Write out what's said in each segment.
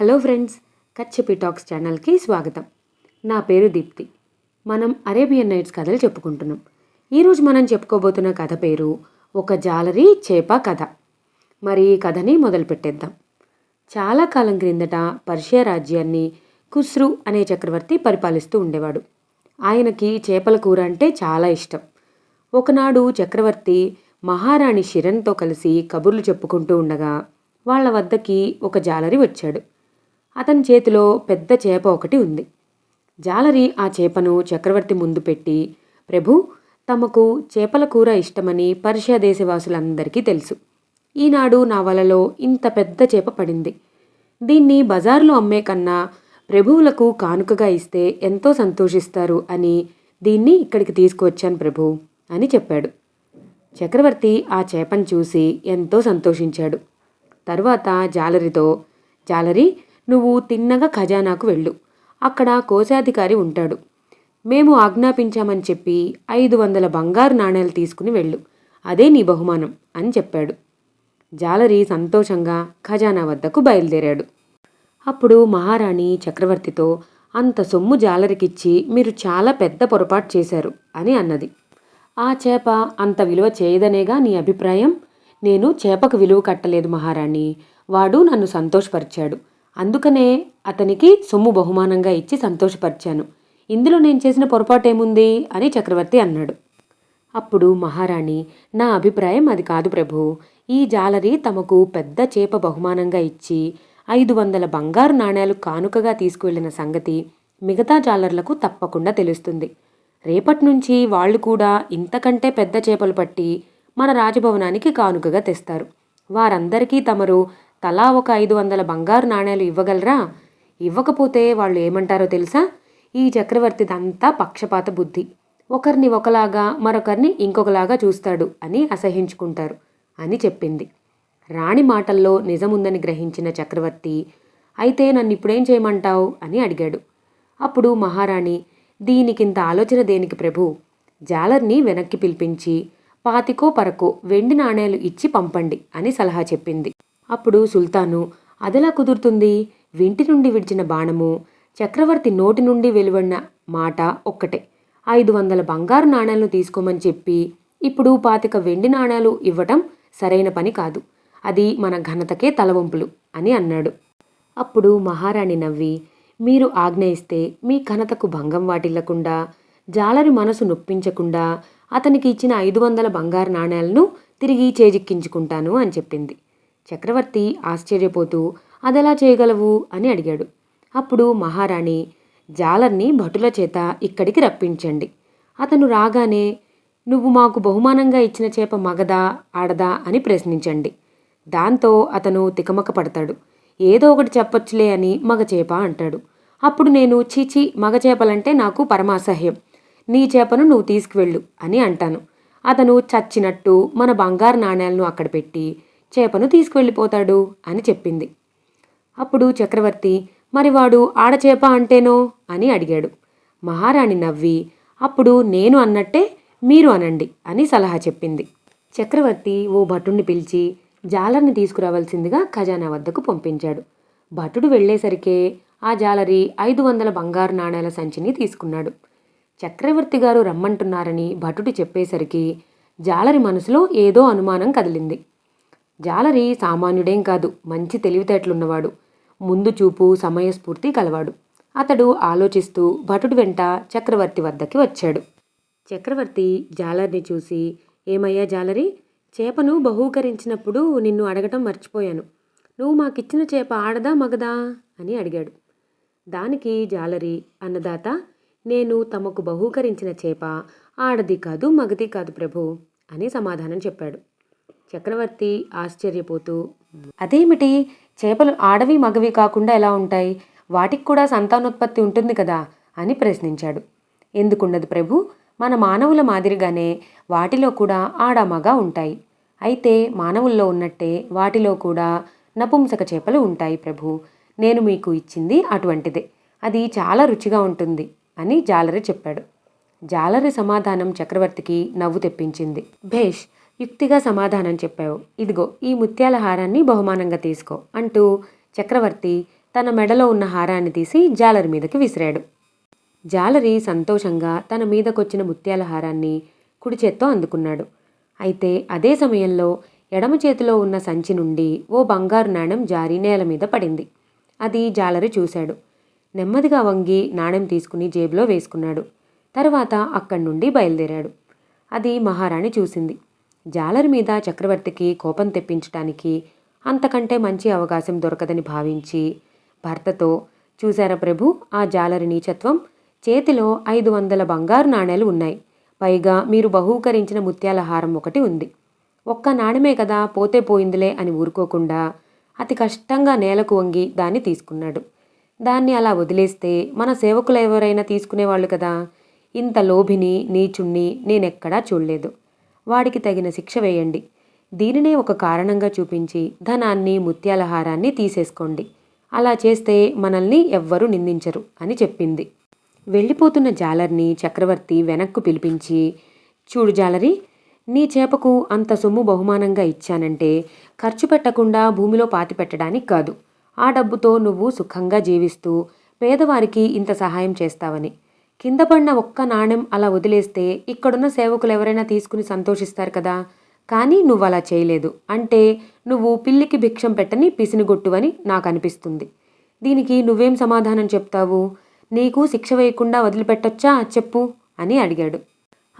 Hello friends Kachchapi talks ఛానల్కి స్వాగతం. నా పేరు దీప్తి. మనం అరేబియన్ నైట్స్ కథలు చెప్పుకుంటున్నాం. ఈరోజు మనం చెప్పుకోబోతున్న కథ పేరు ఒక జాలరి చేప కథ. మరి ఈ కథని మొదలుపెట్టేద్దాం చాలా కాలం క్రిందట పర్షియా రాజ్యాన్ని కుస్రు అనే చక్రవర్తి పరిపాలిస్తూ ఉండేవాడు. ఆయనకి చేపల కూర అంటే చాలా ఇష్టం. ఒకనాడు చక్రవర్తి మహారాణి శిరన్తో కలిసి కబుర్లు చెప్పుకుంటూ ఉండగా వాళ్ళ వద్దకి ఒక జాలరి వచ్చాడు. అతని చేతిలో పెద్ద చేప ఒకటి ఉంది. జాలరి ఆ చేపను చక్రవర్తి ముందు పెట్టి ప్రభు తమకు చేపల కూర ఇష్టమని పర్షియా దేశవాసులందరికీ తెలుసు. ఈనాడు నా వలలో ఇంత పెద్ద చేప పడింది. దీన్ని బజార్లో అమ్మే కన్నా ప్రభువులకు కానుకగా ఇస్తే ఎంతో సంతోషిస్తారు అని దీన్ని ఇక్కడికి తీసుకువచ్చాను ప్రభు అని చెప్పాడు. చక్రవర్తి ఆ చేపను చూసి ఎంతో సంతోషించాడు. తరువాత జాలరితో జాలరి నువ్వు తిన్నగా ఖజానాకు వెళ్ళు. అక్కడ కోశాధికారి ఉంటాడు. మేము ఆజ్ఞాపించామని చెప్పి ఐదు వందల బంగారు నాణేలు తీసుకుని వెళ్ళు. అదే నీ బహుమానం అని చెప్పాడు. జాలరి సంతోషంగా ఖజానా వద్దకు బయలుదేరాడు. అప్పుడు మహారాణి చక్రవర్తితో అంత సొమ్ము జాలరికిచ్చి మీరు చాలా పెద్ద పొరపాటు చేశారు అని అన్నది. ఆ చేప అంత విలువ చేయదనేగా నీ అభిప్రాయం? నేను చేపకు విలువ కట్టలేదు మహారాణి. వాడు నన్ను సంతోషపరిచాడు. అందుకనే అతనికి సొమ్ము బహుమానంగా ఇచ్చి సంతోషపరిచాను. ఇందులో నేను చేసిన పొరపాటేముంది? అని చక్రవర్తి అన్నాడు. అప్పుడు మహారాణి నా అభిప్రాయం అది కాదు ప్రభు. ఈ జాలరి తమకు పెద్ద చేప బహుమానంగా ఇచ్చి ఐదు వందల బంగారు నాణేలు కానుకగా తీసుకువెళ్ళిన సంగతి మిగతా జాలర్లకు తప్పకుండా తెలుస్తుంది. రేపటి నుంచి వాళ్ళు కూడా ఇంతకంటే పెద్ద చేపలు పట్టి మన రాజభవనానికి కానుకగా తెస్తారు. వారందరికీ తమరు తలా ఒక ఐదు వందల బంగారు నాణేలు ఇవ్వగలరా? ఇవ్వకపోతే వాళ్ళు ఏమంటారో తెలుసా? ఈ చక్రవర్తిదంతా పక్షపాత బుద్ధి. ఒకరిని ఒకలాగా మరొకరిని ఇంకొకలాగా చూస్తాడు అని అసహించుకుంటారు అని చెప్పింది. రాణి మాటల్లో నిజముందని గ్రహించిన చక్రవర్తి అయితే నన్ను ఇప్పుడేం చేయమంటావు? అని అడిగాడు. అప్పుడు మహారాణి దీనికింత ఆలోచన దేనికి ప్రభు? జాలర్ని వెనక్కి పిలిపించి పాతికో పరకో వెండి నాణేలు ఇచ్చి పంపండి అని సలహా చెప్పింది. అప్పుడు సుల్తాను అదెలా కుదురుతుంది? వింటి నుండి విడిచిన బాణము చక్రవర్తి నోటి నుండి వెలువడిన మాట ఒక్కటే. ఐదు వందల బంగారు నాణాలను తీసుకోమని చెప్పి ఇప్పుడు పాతిక వెండి నాణేలు ఇవ్వటం సరైన పని కాదు. అది మన ఘనతకే తలవంపులు అని అన్నాడు. అప్పుడు మహారాణి నవ్వి మీరు ఆజ్ఞయిస్తే మీ ఘనతకు భంగం వాటిల్లకుండా జాలరి మనసు నొప్పించకుండా అతనికి ఇచ్చిన ఐదు వందల బంగారు నాణేలను తిరిగి చేజిక్కించుకుంటాను అని చెప్పింది. చక్రవర్తి ఆశ్చర్యపోతూ అదెలా చేయగలవు? అని అడిగాడు. అప్పుడు మహారాణి జాలర్ని భటుల చేత ఇక్కడికి రప్పించండి. అతను రాగానే నువ్వు మాకు బహుమానంగా ఇచ్చిన చేప మగదా ఆడదా? అని ప్రశ్నించండి. దాంతో అతను తికమక పడతాడు. ఏదో ఒకటి చెప్పొచ్చులే అని మగ చేప అంటాడు. అప్పుడు నేను చీచి మగ చేపలంటే నాకు పరమాసహ్యం. నీ చేపను నువ్వు తీసుకువెళ్ళు అని అంటాను. అతను చచ్చినట్టు మన బంగారు నాణేలను అక్కడ పెట్టి చేపను తీసుకువెళ్ళిపోతాడు అని చెప్పింది. అప్పుడు చక్రవర్తి మరి వాడు ఆడచేప అంటేనో? అని అడిగాడు. మహారాణి నవ్వి అప్పుడు నేను అన్నట్టే మీరు అనండి అని సలహా చెప్పింది. చక్రవర్తి ఓ భటుణ్ణి పిలిచి జాలర్ని తీసుకురావాల్సిందిగా ఖజానా వద్దకు పంపించాడు. భటుడు వెళ్ళేసరికే ఆ జాలరి ఐదు వందల బంగారు నాణేల సంచిని తీసుకున్నాడు. చక్రవర్తి గారు రమ్మంటున్నారని భటుడు చెప్పేసరికి జాలరి మనసులో ఏదో అనుమానం కదిలింది. జాలరి సామాన్యుడేం కాదు మంచి తెలివితేటలున్నవాడు. ముందు చూపు సమయస్ఫూర్తి కలవాడు అతడు ఆలోచిస్తూ భటుడు వెంట చక్రవర్తి వద్దకి వచ్చాడు. చక్రవర్తి జాలర్ని చూసి ఏమయ్యా జాలరి? చేపను బహూకరించినప్పుడు నిన్ను అడగటం మర్చిపోయాను. నువ్వు మాకిచ్చిన చేప ఆడదా మగదా? అని అడిగాడు. దానికి జాలరి అన్నదాత నేను తమకు బహూకరించిన చేప ఆడది కాదు మగది కాదు ప్రభు అని సమాధానం చెప్పాడు. చక్రవర్తి ఆశ్చర్యపోతూ అదేమిటి? చేపలు ఆడవి మగవి కాకుండా ఎలా ఉంటాయి? వాటికి కూడా సంతానోత్పత్తి ఉంటుంది కదా? అని ప్రశ్నించాడు. ఎందుకుండదు ప్రభు మన మానవుల మాదిరిగానే వాటిలో కూడా ఆడ మగ ఉంటాయి. అయితే మానవుల్లో ఉన్నట్టే వాటిలో కూడా నపుంసక చేపలు ఉంటాయి ప్రభు. నేను మీకు ఇచ్చింది అటువంటిదే. అది చాలా రుచిగా ఉంటుంది అని జాలరి చెప్పాడు. జాలరి సమాధానం చక్రవర్తికి నవ్వు తెప్పించింది. భేష్ యుక్తిగా సమాధానం చెప్పావు. ఇదిగో ఈ ముత్యాల హారాన్ని బహుమానంగా తీసుకో అంటూ చక్రవర్తి తన మెడలో ఉన్న హారాన్ని తీసి జాలరి మీదకి విసిరాడు. జాలరి సంతోషంగా తన మీదకొచ్చిన ముత్యాల హారాన్ని కుడి చేత్తో అందుకున్నాడు. అయితే అదే సమయంలో ఎడమ చేతిలో ఉన్న సంచి నుండి ఓ బంగారు నాణెం జారి నేల మీద పడింది. అది జాలరి చూశాడు. నెమ్మదిగా వంగి నాణెం తీసుకుని జేబులో వేసుకున్నాడు. తర్వాత అక్కడి నుండి బయలుదేరాడు. అది మహారాణి చూసింది. జాలరి మీద చక్రవర్తికి కోపం తెప్పించటానికి అంతకంటే మంచి అవకాశం దొరకదని భావించి భర్తతో చూశారా ప్రభు ఆ జాలరి నీచత్వం? చేతిలో ఐదు వందల బంగారు నాణేలు ఉన్నాయి. పైగా మీరు బహూకరించిన ముత్యాల హారం ఒకటి ఉంది. ఒక్క నాణెమే కదా పోతే పోయిందిలే అని ఊరుకోకుండా అతి కష్టంగా నేలకు వంగి దాన్ని తీసుకున్నాడు. దాన్ని అలా వదిలేస్తే మన సేవకులు ఎవరైనా తీసుకునేవాళ్ళు కదా? ఇంత లోభిని నీచుణ్ణి నేనెక్కడా చూడలేదు. వాడికి తగిన శిక్ష వేయండి. దీనినే ఒక కారణంగా చూపించి ధనాన్ని ముత్యాలహారాన్ని తీసేసుకోండి. అలా చేస్తే మనల్ని ఎవ్వరూ నిందించరు అని చెప్పింది. వెళ్ళిపోతున్న జాలర్ని చక్రవర్తి వెనక్కు పిలిపించి చూడు జాలరి నీ చేపకు అంత సొమ్ము బహుమానంగా ఇచ్చానంటే ఖర్చు పెట్టకుండా భూమిలో పాతి పెట్టడానికి కాదు. ఆ డబ్బుతో నువ్వు సుఖంగా జీవిస్తూ పేదవారికి ఇంత సహాయం చేస్తావని. కింద పడిన ఒక్క నాణెం అలా వదిలేస్తే ఇక్కడున్న సేవకులు ఎవరైనా తీసుకుని సంతోషిస్తారు కదా? కానీ నువ్వు అలా చేయలేదు. అంటే నువ్వు పిల్లికి భిక్షం పెట్టని పిసినిగొట్టువని నాకు అనిపిస్తుంది దీనికి నువ్వేం సమాధానం చెప్తావు? నీకు శిక్ష వేయకుండా వదిలిపెట్టొచ్చా? చెప్పు అని అడిగాడు.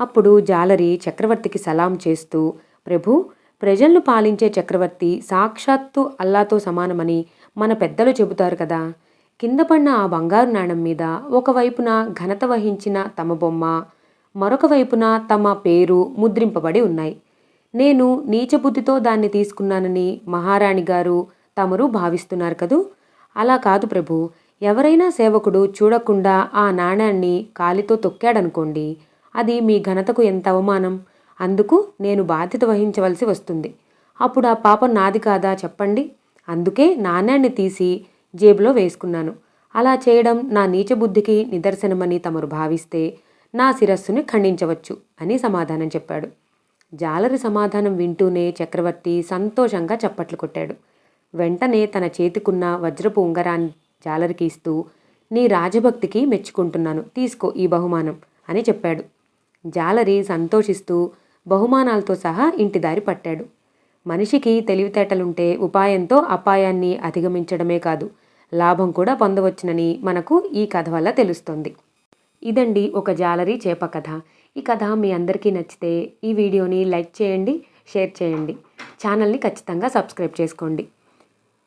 అప్పుడు జాలరి చక్రవర్తికి సలాం చేస్తూ ప్రభు ప్రజలను పాలించే చక్రవర్తి సాక్షాత్తు అల్లాతో సమానమని మన పెద్దలు చెబుతారు కదా? కింద పడిన ఆ బంగారు నాణం మీద ఒకవైపున ఘనత వహించిన తమ బొమ్మ మరొక వైపున తమ పేరు ముద్రింపబడి ఉన్నాయి. నేను నీచబుద్ధితో దాన్ని తీసుకున్నానని మహారాణి గారు తమరు భావిస్తున్నారు కదూ? అలా కాదు ప్రభు. ఎవరైనా సేవకుడు చూడకుండా ఆ నాణాన్ని కాలితో తొక్కాడనుకోండి అది మీ ఘనతకు ఎంత అవమానం? అందుకు నేను బాధ్యత వహించవలసి వస్తుంది. అప్పుడు ఆ పాపం నాది కాదా చెప్పండి. అందుకే నాణ్యాన్ని తీసి జేబులో వేసుకున్నాను. అలా చేయడం నా నీచబుద్ధికి నిదర్శనమని తమరు భావిస్తే నా శిరస్సుని ఖండించవచ్చు అని సమాధానం చెప్పాడు. జాలరి సమాధానం వింటూనే చక్రవర్తి సంతోషంగా చప్పట్లు కొట్టాడు. వెంటనే తన చేతికున్న వజ్రపు ఉంగరాన్ని జాలరికి ఇస్తూ నీ రాజభక్తికి మెచ్చుకుంటున్నాను తీసుకో ఈ బహుమానం అని చెప్పాడు. జాలరి సంతోషిస్తూ బహుమానాలతో సహా ఇంటి దారి పట్టాడు. మనిషికి తెలివితేటలుంటే ఉపాయంతో అపాయాన్ని అధిగమించడమే కాదు లాభం కూడా పొందవచ్చునని మనకు ఈ కథ వల్ల తెలుస్తుంది. ఇదండి ఒక జాలరీ చేప కథ. ఈ కథ మీ అందరికీ నచ్చితే ఈ వీడియోని లైక్ చేయండి షేర్ చేయండి. ఛానల్ని ఖచ్చితంగా సబ్స్క్రైబ్ చేసుకోండి.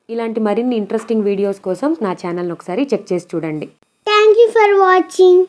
ఇలాంటి మరిన్ని ఇంట్రెస్టింగ్ వీడియోస్ కోసం నా ఛానల్ని ఒకసారి చెక్ చేసి చూడండి. Thank you for watching